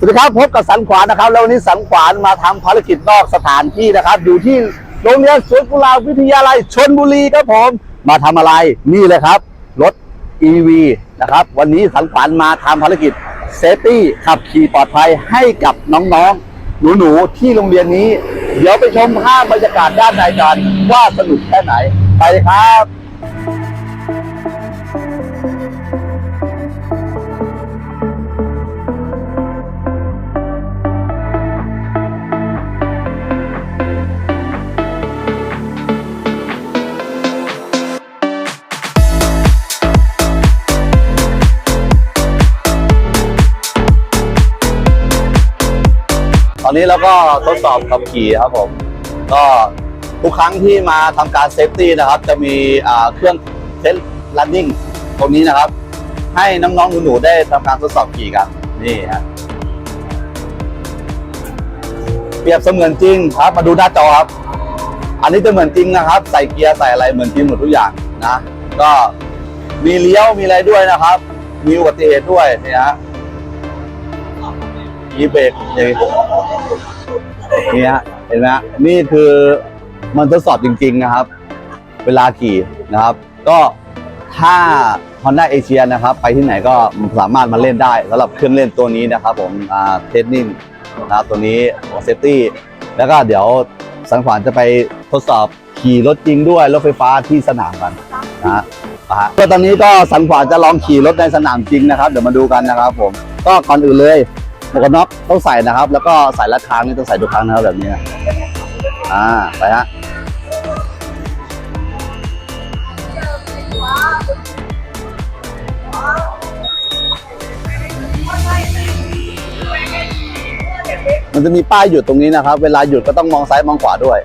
สวัสดีครับพบกับสันขวานนะครับแล้ววันนี้สันขวานมาทำภารกิจนอกสถานที่นะครับ อยู่ที่โรงเรียนสวนกุหลาบวิทยาลัยชนบุรีครับผมมาทำอะไรนี่เลยครับ รถ EV นะครับ วันนี้สันขวานมาทำภารกิจเซฟตี้ขับขี่ปลอดภัยให้กับน้องๆ หนูๆ ที่โรงเรียนนี้ เดี๋ยวไปชมภาพบรรยากาศด้านในกันว่าสนุกแค่ไหนไปครับ อนนี้เราก็ทดสอบขับขี่ครับผม ก็ทุกครั้งที่มาทำการเซฟตี้นะครับ จะมีเครื่องเซตลันนิ่งตรงนี้นะครับ ให้น้องๆหนูๆได้ทำการทดสอบขี่กัน นี่ฮะเปรียบเสมือนจริงครับ มาดูหน้าจอครับ อันนี้จะเหมือนจริงนะครับ ใส่เกียร์ใส่อะไรเหมือนจริงหมดทุกอย่างนะ ก็มีเลี้ยวมีอะไรด้วยนะครับ มีอุบัติเหตุด้วยเนี่ยฮะ มีเบรกนี้นี่ฮะเห็นไหมฮะนี่คือมันทดสอบจริง ๆนะครับ เวลาขี่นะครับ ก็ถ้า Honda a s i a นะครับ ไปที่ไหนก็สามารถมาเล่นได้สำหรับเครื่องเล่นตัวนี้นะครับ ผมเทสนิ่งนะครับตัวนี้ของเซฟตี้แล้วก็เดี๋ยวสังขวานจะไปทดสอบขี่รถจริงด้วยรถไฟฟ้าที่สนามกันนะฮะอ่าฮะก็ตอนนี้ก็สังขวานจะลองขี่รถในสนามจริงนะครับ เดี๋ยวมาดูกันนะครับ ผมก็ก่อนอื่นเลย หมวกกันน็อกต้องใส่นะครับ แล้วก็ใส่รัดคางนี่ต้องใส่ทุกครั้งนะครับแบบนี้อ่าไปฮะมันจะมีป้ายหยุดตรงนี้นะครับ เวลาหยุดก็ต้องมองซ้ายมองขวาด้วย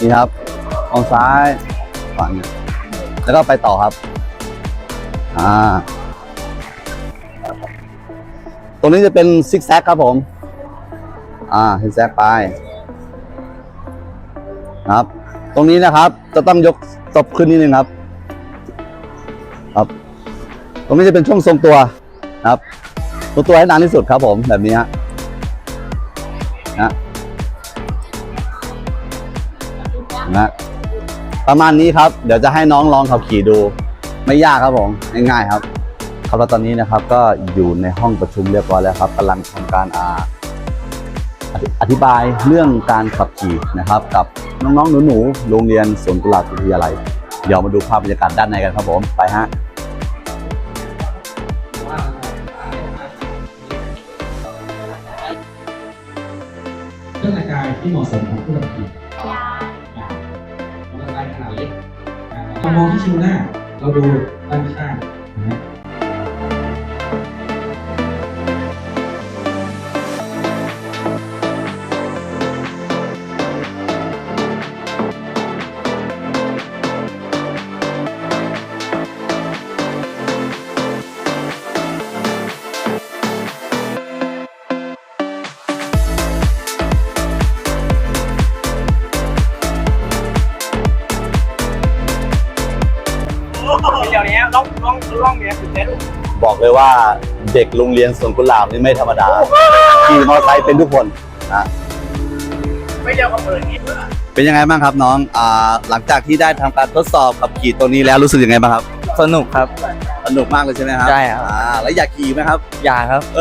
นี่ครับ มองซ้ายขวาเนี่ยแล้วก็ไปต่อครับ อ่า ตรงนี้จะเป็นซิกแซกครับผม อ่าซิกแซกไป ครับ ตรงนี้นะครับ จะต้องยกศพขึ้นนิดนึงครับ ครับ ตรงนี้จะเป็นช่วงทรงตัวครับทรงตัวให้นานที่สุดครับ ผมแบบนี้ฮะนะนะประมาณนี้ครับ เดี๋ยวจะให้น้องลองขับขี่ดู ไม่ยากครับผมง่ายๆครับ ครับแล้วตอนนี้นะครับก็อยู่ในห้องประชุมเรียบร้อยแล้วครับกำลังทำการอาอธิอธิบายเรื่องการขับขี่นะครับ กับน้องๆหนูๆโรงเรียนสวนกุหลาบวิทยาลัย เดี๋ยวมาดูภาพบรรยากาศด้านในกันครับผมไปฮะเครื่องแต่งกายที่เหมาะสมของผู้ขับขี่มอเตอร์ไซค์ขนาดเล็กเรามองที่ชิวหน้า เราดูด้านข้าง บอกเลยว่าเด็กโรงเรียนสวนกุหลาบนี่ไม่ธรรมดาขี่มอเตอร์ไซค์เป็นทุกคนนะไม่เดียวกับเปิดนี้เป็นยังไงบ้างครับน้องอ่าหลังจากที่ได้ทำการทดสอบขับขี่ตัวนี้แล้วรู้สึกยังไงบ้างครับ สนุกครับ สนุกมากเลยใช่ไหมครับใช่ครับอ่าแล้วอยากขี่ไหมครับ อย่าครับเอ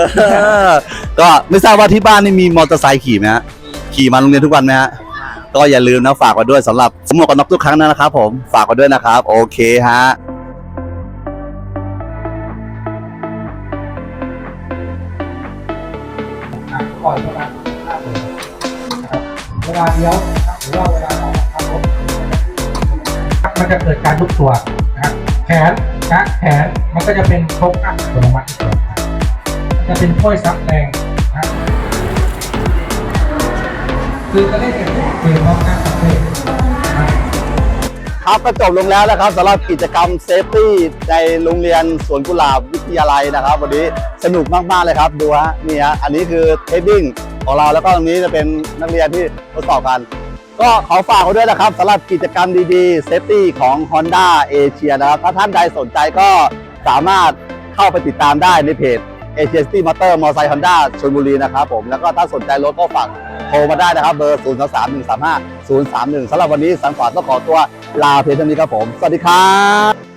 อก็ไม่ทราบว่าที่บ้านนี่มีมอเตอร์ไซค์ขี่ไหมฮะขี่มาโรงเรียนทุกวันไหมฮะก็อย่าลืมนะฝากไว้ด้วยสำหรับสมวกกันน็อกทุกครั้งนะครับ ผมฝากไว้ด้วยนะครับ โอเคฮะ ล่อยประมาณห้าเลยนเวลาเลี้ยวหรือว่าเวลาออกขับรถมันจะเกิดการยุบตัวนะครับแขนนะแขนมันก็จะเป็นครกอัตโนมัติจะเป็นถ้วยซับแรงนะคือจะได้เห็นเกมของการขับเรือนะครับ ครับก็จบลงแล้วนะครับสำหรับกิจกรรมเซฟตี้ในโรงเรียนสวนกุหลาบวิทยาลัยนะครับ วันนี้สนุกมากๆเลยครับดูฮะนี่ฮะอันนี้คือเทดดิ้งของเราแล้วก็ตรงนี้จะเป็นนักเรียนที่ทดสอบกัน ก็ขอฝากไว้ด้วยนะครับสำหรับกิจกรรมดีๆเซฟตี้ของ Honda a s i a นะครับ ถ้าท่านใดสนใจก็สามารถเข้าไปติดตามได้ในเพจ เอเชียสตี้มอเตอร์มอไซค์ฮอนด้าชลบุรีนะครับผมแล้วก็ถ้าสนใจรถก็ฝากโทรมาได้นะครับ เบอร์ 0 3 3 1 3 5 0 3 1สำหรับวันนี้สังขวาต้องขอตัวลาเพียงเท่านี้ครับผม สวัสดีครับ